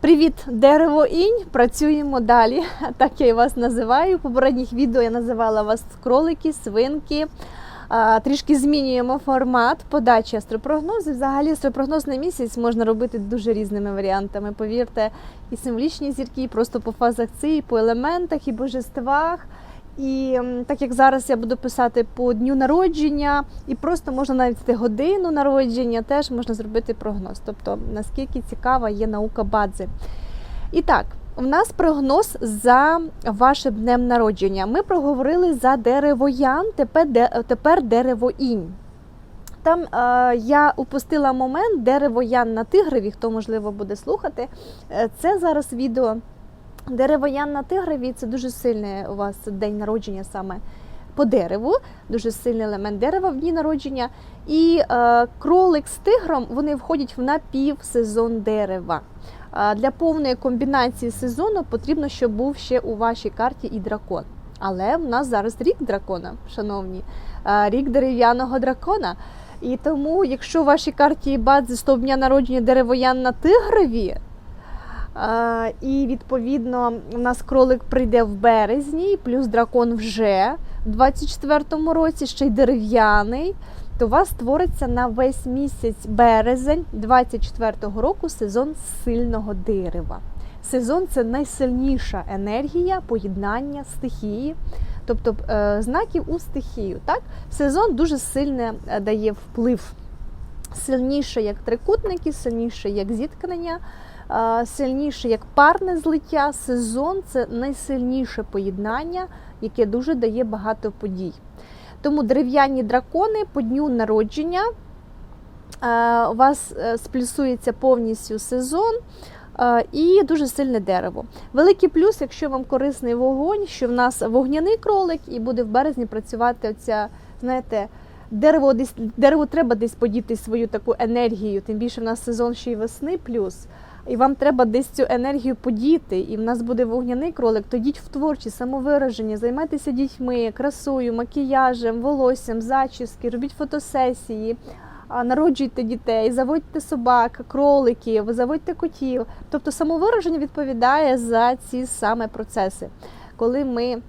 Привіт, дерево інь. Працюємо далі. Так я і вас називаю. У попередніх відео я називала вас кролики, свинки. Трішки змінюємо формат подачі астропрогнозу. Взагалі астропрогноз на місяць можна робити дуже різними варіантами. Повірте, і символічні зірки, і просто по фазах ци, і по елементах, і божествах. І так як зараз я буду писати по дню народження, і просто можна навіть годину народження, теж можна зробити прогноз. Тобто наскільки цікава є наука бадзи. І так, у нас прогноз за вашим днем народження. Ми проговорили за дерево Ян, тепер, дерево інь. Там е, я упустила момент дерево Ян на тигрові, хто можливо буде слухати. Е, це зараз відео. Дерево Ян на тигрові це дуже сильний у вас день народження саме по дереву, дуже сильний елемент дерева в дні народження. І е, кролик з тигром вони входять в напівсезон дерева. Е, для повної комбінації сезону потрібно, щоб був ще у вашій карті і дракон. Але в нас зараз рік дракона, шановні, е, рік дерев'яного дракона. І тому, якщо в вашій карті стоп дня народження деревоян на тигрові, і відповідно у нас кролик прийде в березні, плюс дракон вже в 24-му році, ще й дерев'яний, то у вас створиться на весь місяць березень 24-го року сезон сильного дерева. Сезон це найсильніша енергія поєднання стихії, тобто е, знаків у стихію. Так? Сезон дуже сильно е, дає вплив. Сильніше як трикутники, сильніше як зіткнення, сильніше як парне злиття. Сезон це найсильніше поєднання, яке дуже дає багато подій. Тому дерев'яні дракони по дню народження у вас е, сплюсується повністю сезон. І дуже сильне дерево. Великий плюс, якщо вам корисний вогонь, що в нас вогняний кролик, і буде в березні працювати оця, знаєте, дерево десь дерево треба десь подіти свою таку енергію. Тим більше в нас сезон ще й весни плюс. І вам треба десь цю енергію подіти, і в нас буде вогняний кролик, то в творчість, самовираження, займайтеся дітьми, красою, макіяжем, волоссям, зачіски, робіть фотосесії, народжуйте дітей, заводьте собак, кроликів, заводьте котів. Тобто самовираження відповідає за ці саме процеси, коли ми.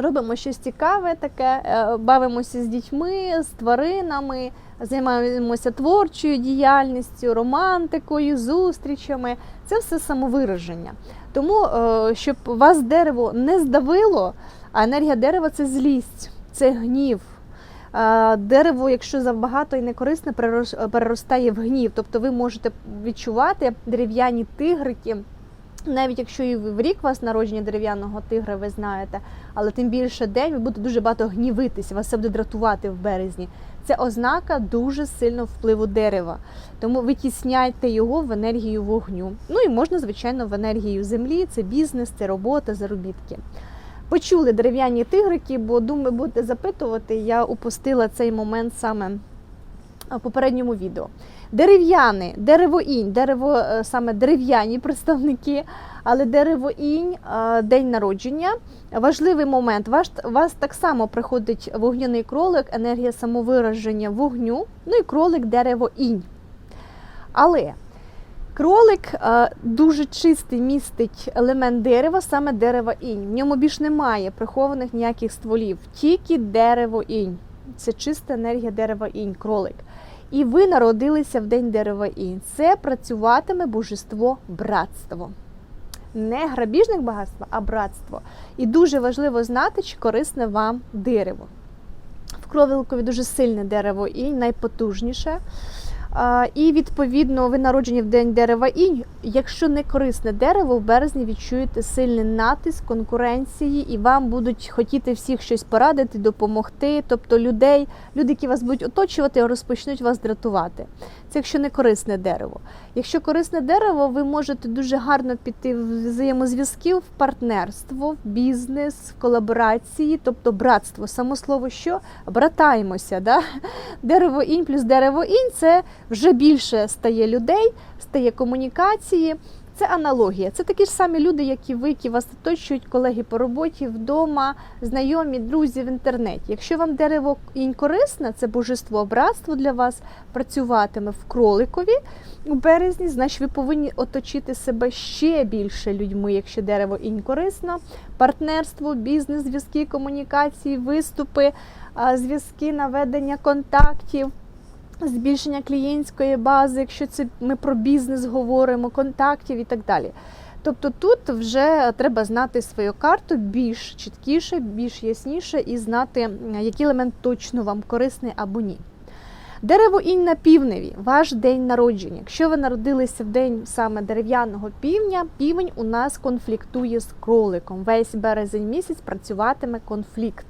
Робимо щось цікаве, таке, е, бавимося з дітьми, з тваринами, займаємося творчою діяльністю, романтикою, зустрічами. Це все самовираження. Тому, е, щоб вас дерево не здавило, а енергія дерева це злість, це гнів. Е, Дерево, якщо забагато і не корисне, переростає в гнів. Тобто ви можете відчувати дерев'яні тигрики. Навіть якщо і в рік вас народження дерев'яного тигра, ви знаєте, але тим більше день ви будете дуже багато гнівитися, вас це буде дратувати в березні. Це ознака дуже сильного впливу дерева. Тому витісняйте його в енергію вогню. Ну і можна, звичайно, в енергію землі, це бізнес, це робота, заробітки. Почули дерев'яні тигрики, бо думаю, будете запитувати, я упустила цей момент саме попередньому відео. Дерев'яни, дерево інь, дерево е, саме дерев'яні представники, але дерево інь, е, день народження. Важливий момент. Ваш, вас так само приходить вогняний кролик, енергія самовираження вогню, ну і кролик дерево інь. Але кролик е, дуже чистий містить елемент дерева, саме дерева інь. В ньому більш немає прихованих ніяких стволів, тільки дерево інь. Це чиста енергія дерева інь, кролик. І ви народилися в день дерева і Це працюватиме божество братство. Не грабіжник багатства, а братство. І дуже важливо знати, чи корисне вам дерево. В кровілкові дуже сильне дерево і найпотужніше. І відповідно ви народжені в день дерева інь. Якщо не корисне дерево, в березні відчуєте сильний натиск конкуренції, і вам будуть хотіти всіх щось порадити, допомогти. Тобто людей, люди, які вас будуть оточувати, розпочнуть вас дратувати. Це якщо не корисне дерево. Якщо корисне дерево, ви можете дуже гарно піти в взаємозв'язки, в партнерство, в бізнес, в колаборації, тобто братство. Само слово що братаємося. Да? Дерево інь плюс дерево інь це вже більше стає людей, стає комунікації. Це аналогія. Це такі ж самі люди, як і ви, які вас оточують, колеги по роботі, вдома, знайомі, друзі в інтернеті. Якщо вам дерево інь корисне, це божество братство для вас працюватиме в кроликові у березні, значить ви повинні оточити себе ще більше людьми, якщо дерево інь корисно, партнерство, бізнес, зв'язки, комунікації, виступи, зв'язки, наведення контактів збільшення клієнтської бази, якщо це ми про бізнес говоримо, контактів і так далі. Тобто тут вже треба знати свою карту більш чіткіше, більш ясніше і знати, який елемент точно вам корисний або ні. Дерево інь на півневі, ваш день народження. Якщо ви народилися в день саме дерев'яного півня, півень у нас конфліктує з кроликом. Весь березень місяць працюватиме конфлікт.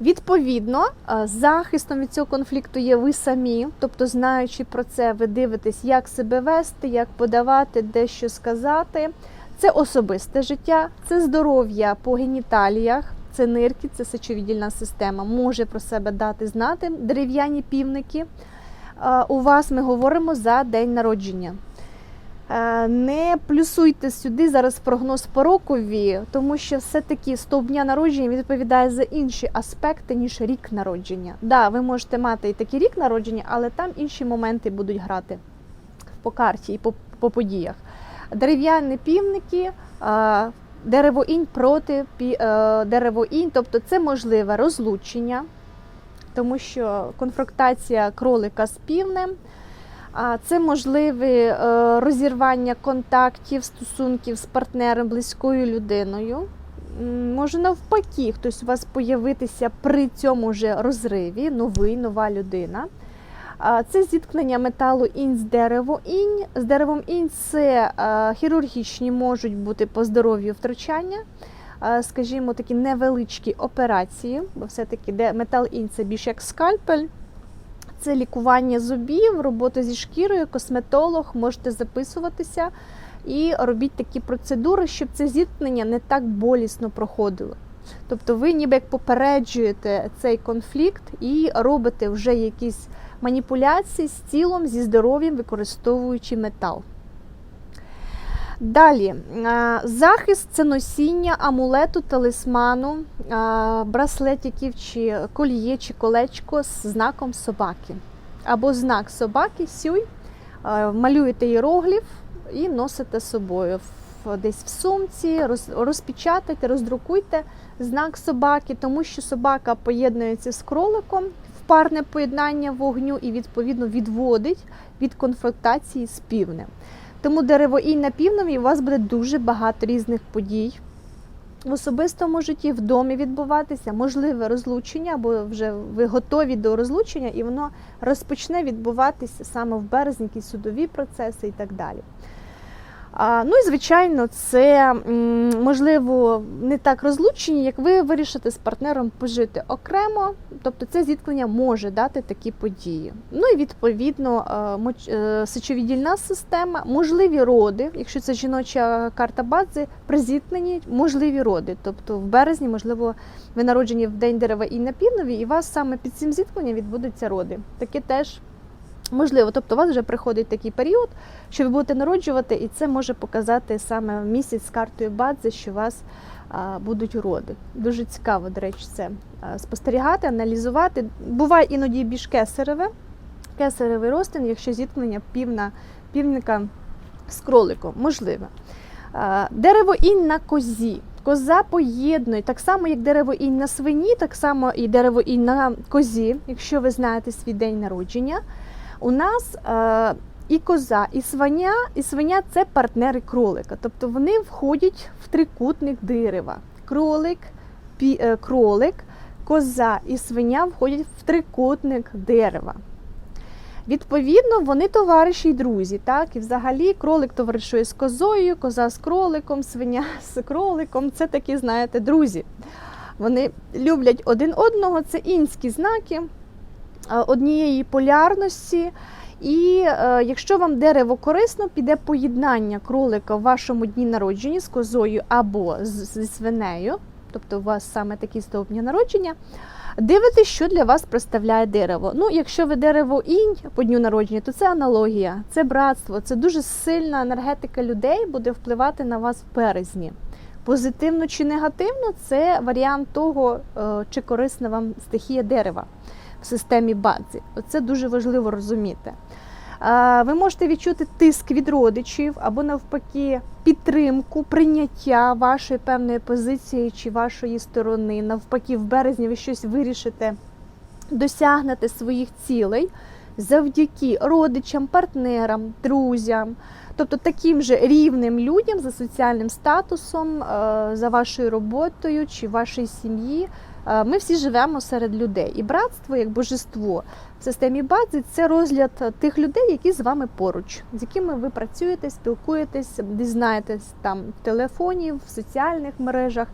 Відповідно, е, захистом від цього конфлікту є ви самі, тобто, знаючи про це, ви дивитесь, як себе вести, як подавати, де що сказати. Це особисте життя, це здоров'я по геніталіях, це нирки, це сечовіддільна система. Може про себе дати знати дерев'яні півники. Е, У вас ми говоримо за день народження. Е, Не плюсуйте сюди зараз прогноз по рокові, тому що все-таки стовп дня народження відповідає за інші аспекти, ніж рік народження. Да, ви можете мати і такий рік народження, але там інші моменти будуть грати по карті і по, по подіях. Дерев'яні півники, е, дерево інь проти е, дерево інь, тобто це можливе розлучення, тому що конфронтація кролика з півнем. Це можливе розірвання контактів, стосунків з партнером, близькою людиною. Може навпаки, хтось у вас появитися при цьому же розриві, новий, нова людина. Це зіткнення металу інь з дерево інь. З деревом інь це е, хірургічні можуть бути по здоров'ю втручання, скажімо, такі невеличкі операції, бо все-таки де метал інь це більш як скальпель. Це лікування зубів, робота зі шкірою, косметолог, можете записуватися і робіть такі процедури, щоб це зіткнення не так болісно проходило. Тобто ви ніби як попереджуєте цей конфлікт і робите вже якісь маніпуляції з тілом, зі здоров'ям, використовуючи метал. Далі, е, захист це носіння амулету, талисману, е, браслетиків чи коліє чи колечко з знаком собаки. Або знак собаки, сюй, е, малюєте іерогліф і носите з собою десь в сумці, роз- розпечатайте, роздрукуйте знак собаки, тому що собака поєднується з кроликом в парне поєднання вогню і відповідно відводить від конфронтації з півнем. Тому дерево і на півнові у вас буде дуже багато різних подій. В особистому житті, в домі відбуватися, можливе розлучення, або вже ви готові до розлучення, і воно розпочне відбуватися саме в березні, якісь судові процеси і так далі. А, ну і звичайно, це можливо не так розлучення, як ви вирішите з партнером пожити окремо. Тобто це зіткнення може дати такі події. Ну і відповідно е, е, система, можливі роди, якщо це жіноча карта бази, при зіткненні можливі роди. Тобто в березні, можливо, ви народжені в день дерева і на півнові, і у вас саме під цим зіткненням відбудуться роди. Таке теж. Можливо, тобто у вас вже приходить такий період, що ви будете народжувати, і це може показати саме місяць з картою бадзи, що у вас будуть роди. Дуже цікаво, до речі, це спостерігати, аналізувати. Буває іноді більш кесареве, кесаревий розтин, якщо зіткнення півна, півника з кроликом, можливе. А, Дерево інь на козі. Коза поєднує так само, як дерево інь на свині, так само і дерево інь на козі, якщо ви знаєте свій день народження. У нас е, і коза, і свиня, і свиня це партнери кролика. Тобто вони входять в трикутник дерева. Кролик, пі, е, кролик, коза і свиня входять в трикутник дерева. Відповідно, вони товариші й друзі. Так? І взагалі кролик товаришує з козою, коза з кроликом, свиня з кроликом. Це такі, знаєте, друзі. Вони люблять один одного, це інські знаки однієї полярності. І е, якщо вам дерево корисно, піде поєднання кролика в вашому дні народження з козою або зі свинею, тобто у вас саме такий стовп дня народження, Дивитесь, що для вас представляє дерево. Ну, якщо ви дерево інь по дню народження, то це аналогія, це братство, це дуже сильна енергетика людей буде впливати на вас в березні. Позитивно чи негативно, це варіант того, е, чи корисна вам стихія дерева в системі бадзи. Оце дуже важливо розуміти. Ви можете відчути тиск від родичів або навпаки підтримку, прийняття вашої певної позиції чи вашої сторони. Навпаки, в березні ви щось вирішите, досягнете своїх цілей завдяки родичам, партнерам, друзям, тобто таким же рівним людям за соціальним статусом, е, за вашою роботою чи вашої сім'ї. Е, Ми всі живемо серед людей, і братство як божество в системі бази це розгляд тих людей, які з вами поруч, з якими ви працюєте, спілкуєтесь, дізнаєтесь там в телефоні, в соціальних мережах.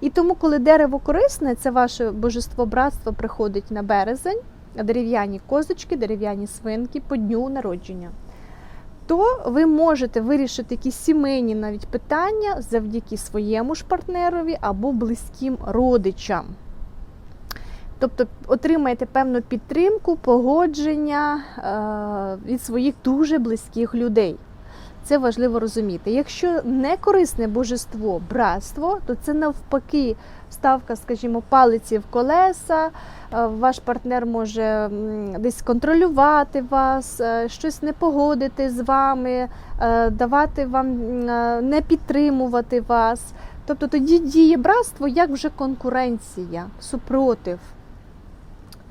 І тому, коли дерево корисне, це ваше божество братство приходить на березень, дерев'яні козочки, дерев'яні свинки по дню народження. То ви можете вирішити якісь сімейні навіть питання завдяки своєму ж партнерові або близьким родичам. Тобто отримаєте певну підтримку, погодження е, від своїх дуже близьких людей. Це важливо розуміти. Якщо не корисне божество, братство, то це навпаки ставка, скажімо, палиці в колеса. Е, Ваш партнер може десь контролювати вас, е, щось не погодити з вами, давати вам не підтримувати вас. Тобто тоді діє братство як вже конкуренція, супротив.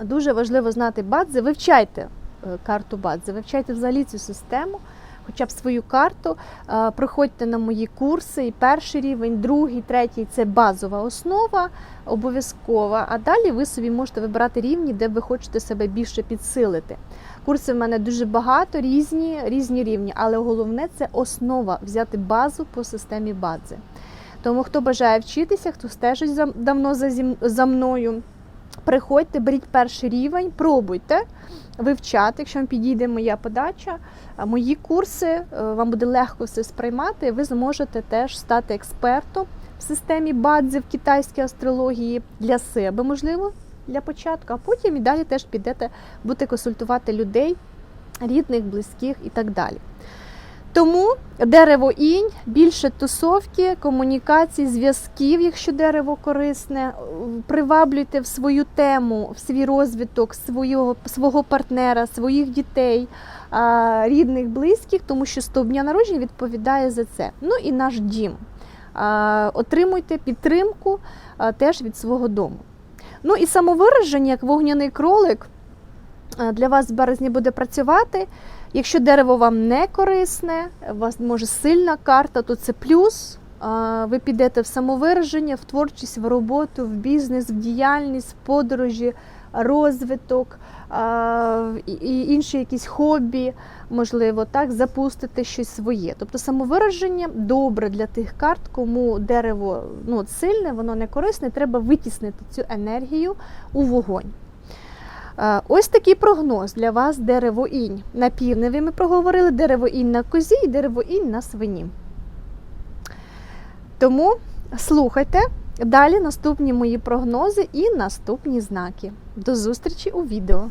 Дуже важливо знати бадзи, вивчайте е, карту бадзи, вивчайте взагалі цю систему, хоча б свою карту. Е, Приходьте на мої курси, і перший рівень, другий, третій це базова основа, обов'язкова. А далі ви собі можете вибирати рівні, де ви хочете себе більше підсилити. Курси в мене дуже багато, різні, різні рівні, але головне це основа взяти базу по системі бадзи. Тому хто бажає вчитися, хто стежить давно за мною. Приходьте, беріть перший рівень, пробуйте вивчати, якщо вам підійде моя подача, мої курси, е, вам буде легко все сприймати. Ви зможете теж стати експертом в системі бадзи в китайській астрології для себе, можливо, для початку, а потім і далі теж підете, будете консультувати людей, рідних, близьких і так далі. Тому дерево інь, більше тусовки, комунікацій, зв'язків, якщо дерево корисне, приваблюйте в свою тему, в свій розвиток свого, свого партнера, своїх дітей, рідних, близьких, тому що стовп дня народження відповідає за це. Ну і наш дім. Отримуйте підтримку теж від свого дому. Ну і самовираження, як вогняний кролик, для вас в березні буде працювати. Якщо дерево вам не корисне, вас може сильна карта, то це плюс. Ви підете в самовираження, в творчість, в роботу, в бізнес, в діяльність, в подорожі, розвиток і інші якісь хобі, можливо, так, запустити щось своє. Тобто самовираження добре для тих карт, кому дерево ну, сильне, воно не корисне, треба витіснити цю енергію у вогонь. Ось такий прогноз для вас дерево інь. На півневі ми проговорили дерево інь на козі і дерево інь на свині. Тому слухайте далі наступні мої прогнози і наступні знаки. До зустрічі у відео.